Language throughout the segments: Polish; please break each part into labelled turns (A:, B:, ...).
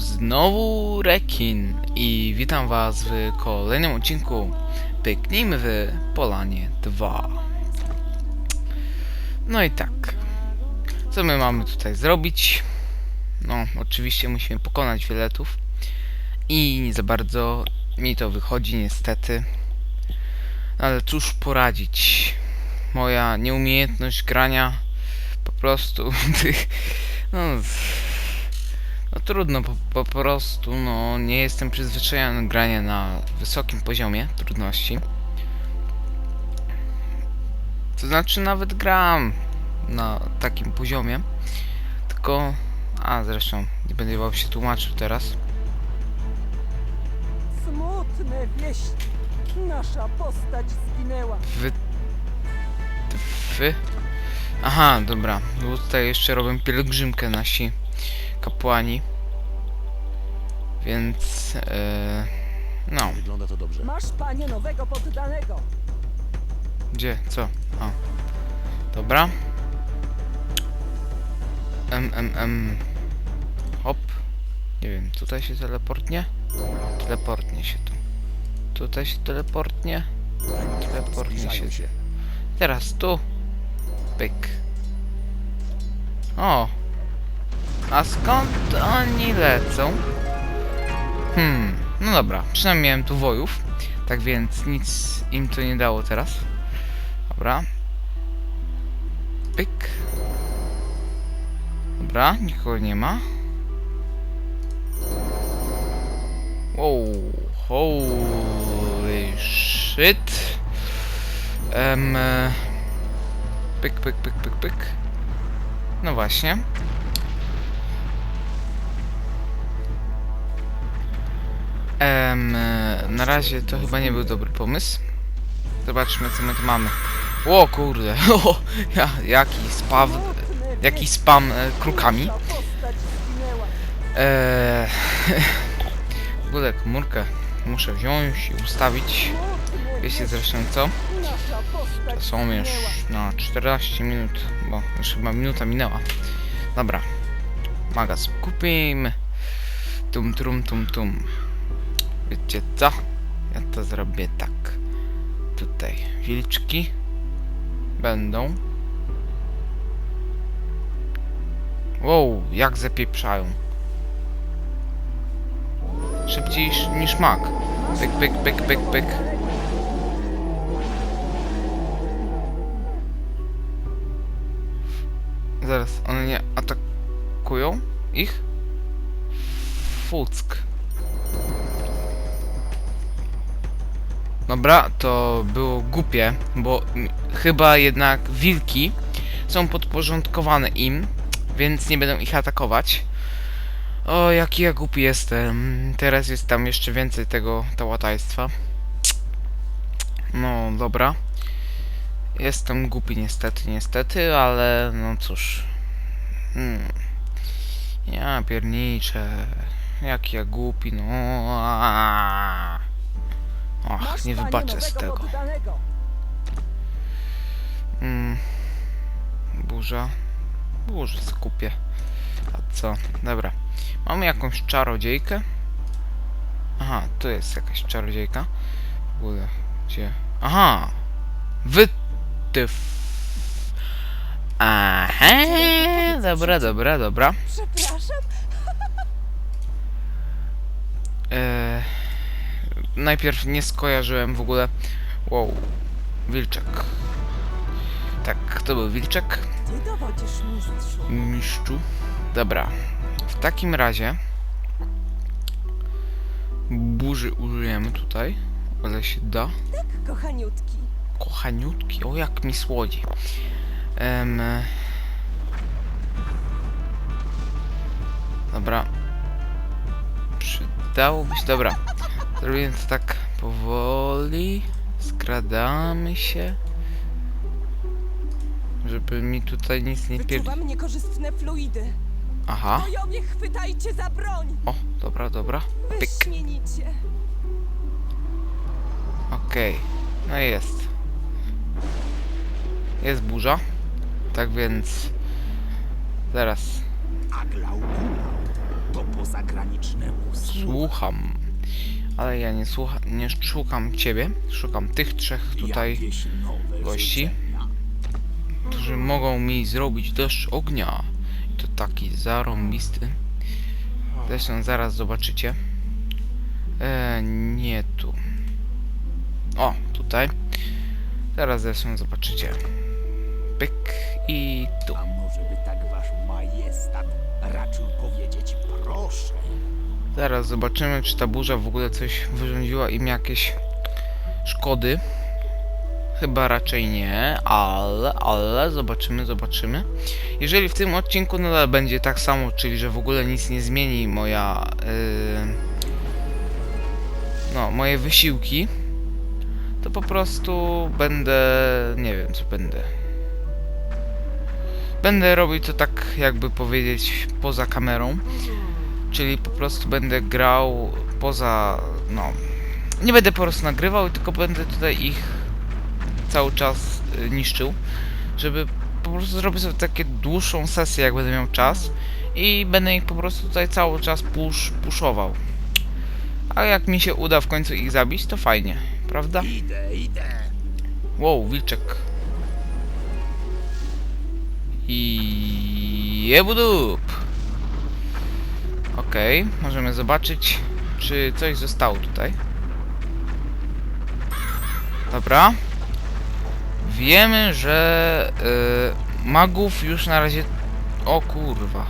A: znowu Rekin i witam was w kolejnym odcinku Pyknijmy w Polanie 2 No i tak. Co my mamy tutaj zrobić? No, oczywiście musimy pokonać wieletów I nie za bardzo mi to wychodzi niestety. Ale cóż poradzić? Moja nieumiejętność grania po prostu no, no trudno, po, po prostu, no nie jestem przyzwyczajony do grania na wysokim poziomie trudności. To znaczy nawet gram na takim poziomie, tylko... A zresztą, nie będę wam się tłumaczył teraz.
B: Smutne wieści. Nasza postać zginęła.
A: Wy... Wy... Aha, dobra, bo tutaj jeszcze robią pielgrzymkę nasi kapłani. Więc... E... No,
C: Wygląda to dobrze.
B: Masz, panie, nowego poddanego.
A: Gdzie? Co? O. Dobra. M, M, M. Hop. Nie wiem, tutaj się teleportnie? Teleportnie się tu. Tutaj się teleportnie? Teleportnie się. Teraz tu. Pyk. O. A skąd oni lecą? Hmm. No dobra, przynajmniej miałem tu wojów. Tak więc nic im to nie dało teraz. Dobra. Pyk. Dobra, nikogo nie ma. Wow, holy shit. E, pyk, pyk, pyk, pyk, pyk. No właśnie. Em, e, na razie to chyba nie był dobry pomysł. Zobaczmy co my tu mamy. O kurde, o, ja, jaki spaw, jaki spam e, krukami. Eee, w ogóle komórkę muszę wziąć i ustawić. Wiecie zresztą co? To są już
B: zginęła.
A: na 14 minut, bo już chyba minuta minęła. Dobra. Magaz kupimy. Tum trum tum tum. Wiecie co? Ja to zrobię tak. Tutaj wilczki będą. Wow, jak zapieprzają. Szybciej niż- mak. Pyk, pyk, pyk, pyk, pyk. Zaraz, one nie atakują ich? Fuck. Dobra, to było głupie, bo chyba jednak wilki są podporządkowane im, więc nie będą ich atakować. O, jaki ja głupi jestem. Teraz jest tam jeszcze więcej tego tałataństwa. No, dobra. Jestem głupi niestety, niestety, ale no cóż. Hmm. Ja pierniczę. Jak ja głupi, no. aaa.
B: Masz,
A: nie wybaczę z tego. Mm. Burza. Burzę skupię. A co? Dobra. Mamy jakąś czarodziejkę? Aha, tu jest jakaś czarodziejka. W ogóle, gdzie? Aha! Wy... Ty... f- Aha! Dobra, dobra, dobra.
B: Przepraszam.
A: Eee, najpierw nie skojarzyłem w ogóle. Wow, wilczek. Tak, to był wilczek.
B: Ty dowodzisz mistrzu.
A: Mistrzu. Dobra. W takim razie burzy użyjemy tutaj. O ile się da.
B: Tak, kochaniutki.
A: Kochaniutki, o jak mi słodzi. E, dobra. Przydałoby się. Dobra. Zrobimy to tak powoli. Skradamy się. Żeby mi tutaj nic nie pier...
B: Wyczuwam niekorzystne fluidy.
A: Aha.
B: Bojowie, chwytajcie za broń.
A: O, dobra, dobra. Pyk.
B: Wyśmienicie.
A: Okej. No i jest. Jest burza. Tak więc... Zaraz.
C: Aglaukuna. to pozagranicznemu
A: Słucham. Ale ja nie słucham, nie szukam ciebie. Szukam tych trzech tutaj, gości. którzy mogą mi zrobić deszcz ognia. I to taki zarąbisty. Zresztą zaraz zobaczycie. E, nie tu. O, tutaj. Zaraz zresztą zobaczycie. Pyk i tu.
C: A może by tak wasz majestat raczył powiedzieć proszę?
A: Zaraz zobaczymy, czy ta burza w ogóle coś wyrządziła im jakieś szkody. Chyba raczej nie, ale, ale zobaczymy, zobaczymy. Jeżeli w tym odcinku nadal będzie tak samo, czyli że w ogóle nic nie zmieni moja, yy, no, moje wysiłki, to po prostu będę, nie wiem co będę. Będę robił to tak, jakby powiedzieć, poza kamerą. Czyli po prostu będę grał poza, no... Nie będę po prostu nagrywał, tylko będę tutaj ich cały czas y, niszczył, żeby po prostu zrobić sobie takie dłuższą sesję, jak będę miał czas i będę ich po prostu tutaj cały czas push, puszował. A jak mi się uda w końcu ich zabić, to fajnie, prawda?
C: Idę, idę.
A: Wow, wilczek. I jebudup. Możemy zobaczyć, czy coś zostało tutaj. Dobra. Wiemy, że y, magów już na razie... O kurwa.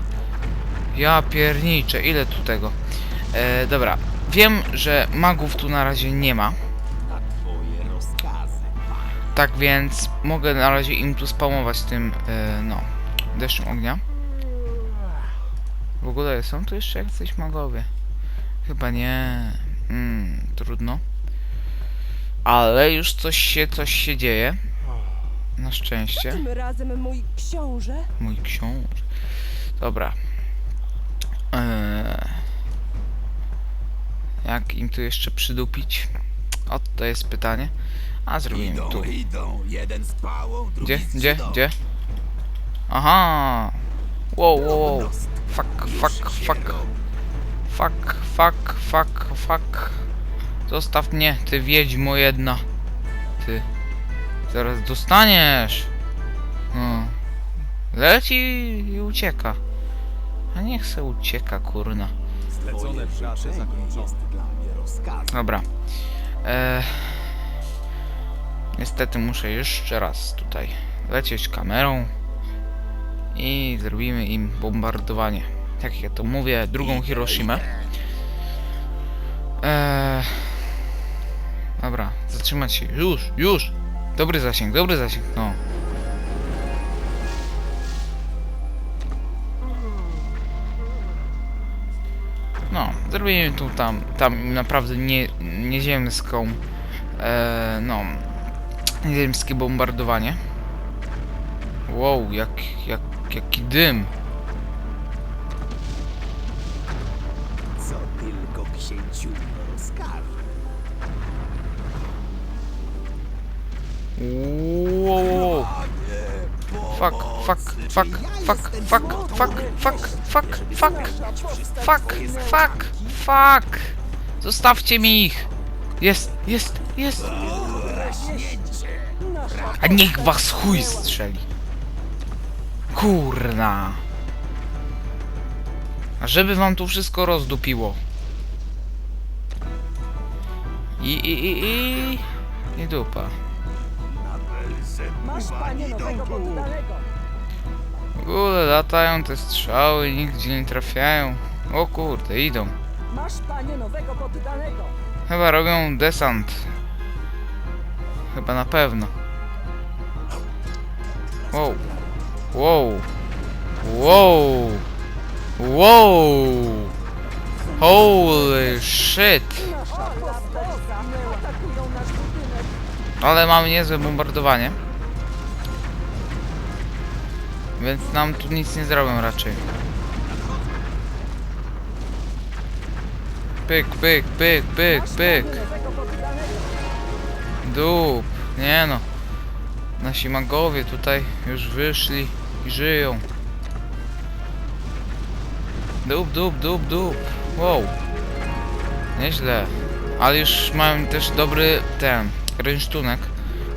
A: Ja pierniczę, ile tu tego? E, dobra, wiem, że magów tu na razie nie ma. Tak więc mogę na razie im tu spamować tym, e, no, deszczem ognia. W ogóle są tu jeszcze jacyś magowie? Chyba nie. Mm, trudno. Ale już coś się, coś się dzieje. Na szczęście.
B: Tym razem mój książę.
A: Mój książ. Dobra. Eee, jak im tu jeszcze przydupić? O, to jest pytanie. A zrobimy
C: Idą,
A: tu.
C: idą. Jeden z pałą, drugi
A: Gdzie?
C: z
A: Gdzie? Gdzie? Aha! Wow, wow, wow. Fuck, fuck, fuck. Fuck, fuck, fuck, fuck. Zostaw mnie, ty wiedźmo jedna. Ty. Zaraz dostaniesz. No. Leci i ucieka. A niech se ucieka, kurna.
C: Zlecone prace zakończone. jest dla mnie rozkazem.
A: Dobra. Eee, niestety muszę jeszcze raz tutaj lecieć kamerą i zrobimy im bombardowanie. Jak ja to mówię, drugą Hiroshimę. Eee, dobra, zatrzymać się. Już, już! Dobry zasięg, dobry zasięg, no. No, zrobimy tu tam, tam naprawdę nie, nieziemską, e, no, nieziemskie bombardowanie. Wow, jak, jak, jaki dym.
C: Co tylko księciu rozkaże.
A: Wow, fuck, fuck, fuck, fuck, fuck, fuck, fuck, fuck, fuck, fuck, fuck, fuck. Zostawcie mi ich. Jest, jest, jest. A niech was chuj strzeli. Kurna. A żeby wam tu wszystko rozdupiło. I, i, i, i... I dupa.
B: Masz panie nowego.
A: W ogóle latają te strzały, nigdzie nie trafiają. O kurde, idą.
B: Masz panie nowego poddanego.
A: Chyba robią desant. Chyba na pewno. Wow. Wow. Wow. Wow. Holy shit. Ale mamy niezłe bombardowanie. Więc nam tu nic nie zrobią raczej. Pyk, pyk, pyk, pyk, pyk. Dup. Nie no. Nasi magowie tutaj już wyszli i żyją. Dup, dup, dup, dup. Wow. Nieźle. Ale już mam też dobry ten rynsztunek,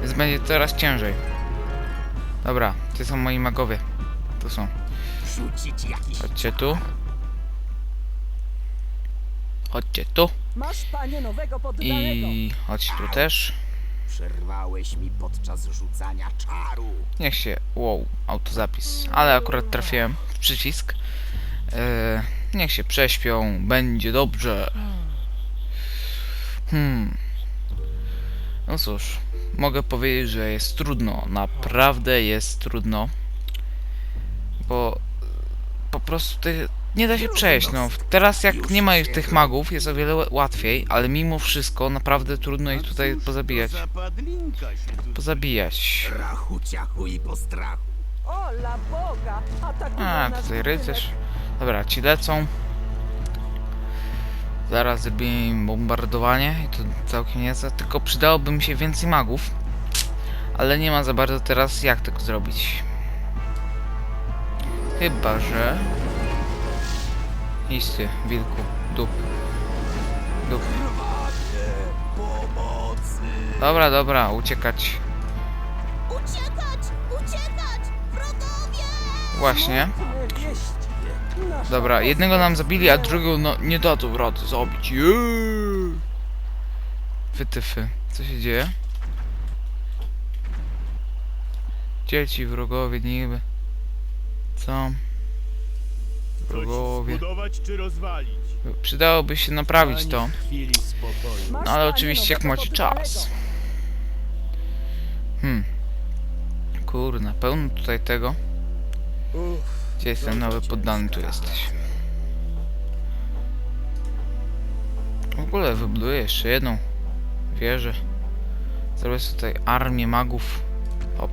A: więc będzie coraz ciężej. Dobra, to są moi magowie. Tu są. Chodźcie tu. Chodźcie tu.
B: Masz panie nowego poddanego.
A: I chodź tu też.
C: Przerwałeś mi podczas rzucania czaru.
A: Niech się. Wow, autozapis. Ale akurat trafiłem w przycisk. E, niech się prześpią, będzie dobrze. Hmm. No cóż, mogę powiedzieć, że jest trudno. Naprawdę jest trudno. Bo po prostu ty, nie da się przejść. No, teraz jak nie ma już tych magów, jest o wiele łatwiej, ale mimo wszystko naprawdę trudno ich tutaj pozabijać. Pozabijać. A, tutaj rycerz. Dobra, ci lecą. Zaraz zrobimy im bombardowanie i to całkiem niezłe. Tylko przydałoby mi się więcej magów. Ale nie ma za bardzo teraz jak tego zrobić. Chyba, że... Ty, wilku. Dup. Dup. Dobra, dobra, uciekać.
D: Uciekać! Uciekać! Wrogowie!
A: Właśnie. Dobra, jednego nam zabili, a drugiego no, nie dadzą rady zabić. Jeee. Wytyfy. Co się dzieje? Dzieci, wrogowie, niby. Co?
E: Zbudować czy rozwalić?
A: Przydałoby się naprawić to. No ale oczywiście jak
B: nowego
A: macie czas. Hmm. Kurna, pełno tutaj tego. Gdzie jest ten nowy poddany? Tu jesteś. W ogóle wybuduję jeszcze jedną wieżę. Zrobię sobie tutaj armię magów. Hop.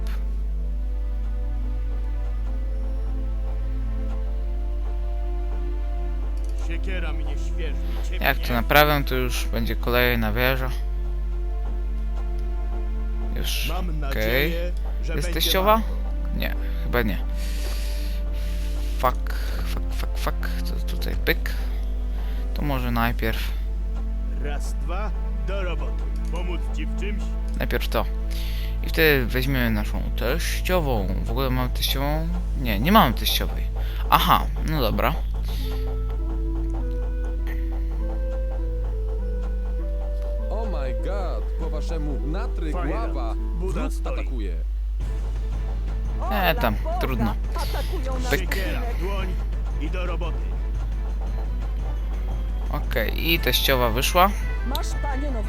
E: Siekiera mnie. Ciebie
A: Jak to
E: nie?
A: naprawię, to już będzie kolejna wieża. Już.
E: Mam
A: Okej.
E: nadzieję, że
A: Jest
E: będzie
A: teściowa? Nie, chyba nie. Fuck, fuck, fuck, fuck. To tutaj pyk. To może najpierw.
E: Raz, dwa, do roboty. Pomóc ci w czymś?
A: Najpierw to. I wtedy weźmiemy naszą teściową. W ogóle mamy teściową? Nie, nie mamy teściowej. Aha, no dobra.
F: God, po waszemu natry
E: Fajna.
F: gława
E: Buda
F: wróg
E: stoi.
F: atakuje.
A: E, tam, trudno. Pyk.
E: Siekiera dłoń i do roboty.
A: Okej, i teściowa wyszła.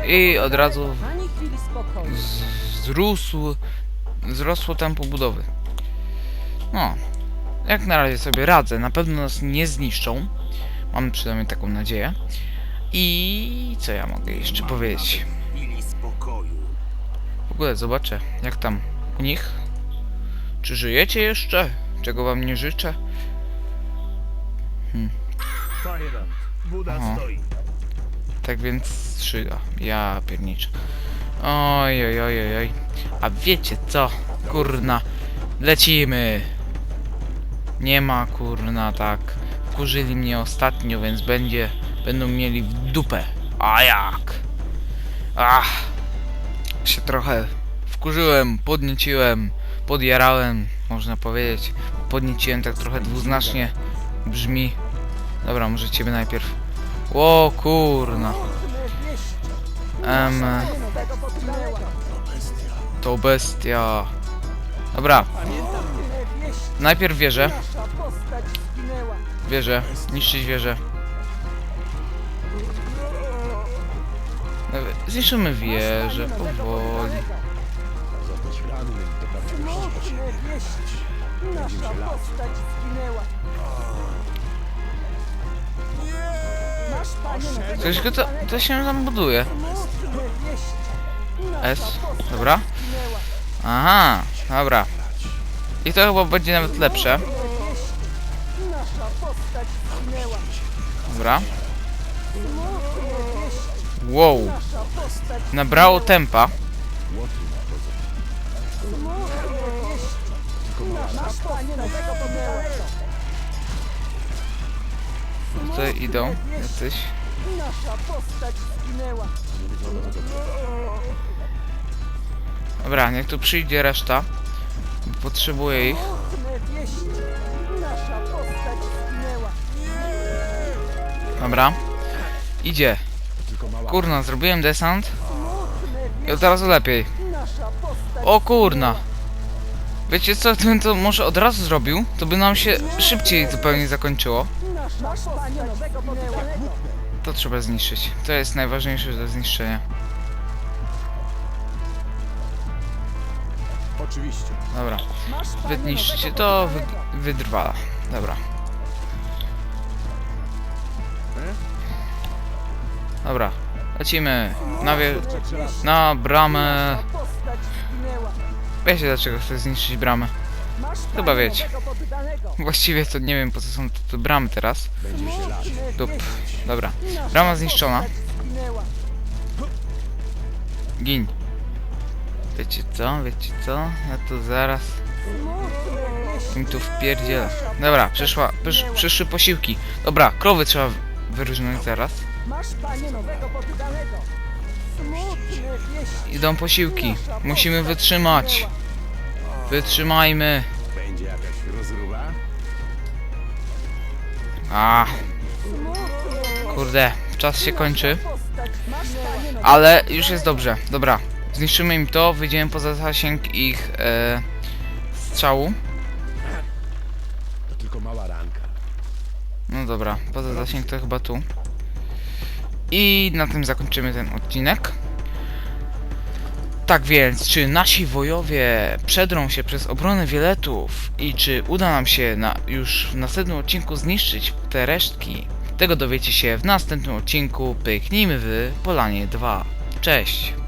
A: I od razu. Z, wzrósł, wzrosło tempo budowy. No, jak na razie sobie radzę. Na pewno nas nie zniszczą. Mam przynajmniej taką nadzieję. I co ja mogę jeszcze powiedzieć? Ogóle zobaczę, jak tam u nich. Czy żyjecie jeszcze? Czego wam nie życzę?
E: Stoi.
A: Tak więc strzyga. Ja pierniczę. Oj, oj, oj, oj, oj. A wiecie co? Kurna. Lecimy. Nie ma kurna tak. Wkurzyli mnie ostatnio, więc będzie. Będą mieli w dupę. A jak? Ach. Się trochę wkurzyłem, podnieciłem, podjarałem, można powiedzieć. Podnieciłem tak trochę dwuznacznie brzmi. Dobra, może ciebie najpierw. O kurna. Em, to bestia. Dobra,
B: Smutne wieści.
A: najpierw wieżę.
B: Nasza
A: Zniszczymy wieżę powoli.
B: Nowego
A: Coś go to, to się tam buduje. S, dobra. Aha, dobra. I to chyba będzie nawet lepsze. Dobra. Wow. Nabrało tempa. Tutaj idą jacyś. Dobra, niech tu przyjdzie reszta. Potrzebuję ich. Dobra. Idzie. Kurna, zrobiłem desant. I od razu lepiej. O kurna. Wiecie co, gdybym to może od razu zrobił, to by nam się szybciej zupełnie zakończyło. To trzeba zniszczyć. To jest najważniejsze do zniszczenia.
F: Oczywiście.
A: Dobra.
B: Nowego
A: to, wy, wydrwala. Dobra. Dobra. Lecimy. Na, wie, na bramę. Wiecie dlaczego chcę zniszczyć bramę. Chyba wiecie. Właściwie to nie wiem po co są te, bramy teraz. Dup. Dobra. Brama zniszczona. Gin. Wiecie co? Wiecie co? Ja tu zaraz im tu wpierdzielę. Dobra, przyszła, przysz, przyszły posiłki. Dobra, krowy trzeba wyróżnić zaraz.
B: Masz panie nowego poddanego. Smutne wieści.
A: Idą posiłki.
B: Nasza
A: Musimy wytrzymać.
B: zginęła.
A: Wytrzymajmy.
C: Będzie jakaś rozruba?
A: A,
B: wieści.
A: kurde, czas się kończy.
B: Postać Masz panie nowego
A: Ale już jest dobrze. Dobra, zniszczymy im to, wyjdziemy poza zasięg ich e, strzału.
F: To tylko mała ranka.
A: No dobra, poza zasięg to chyba tu. I na tym zakończymy ten odcinek. Tak więc, czy nasi wojowie przedrą się przez obronę wieletów i czy uda nam się na, już w następnym odcinku zniszczyć te resztki? Tego dowiecie się w następnym odcinku Pyknijmy w Polanie 2. Cześć!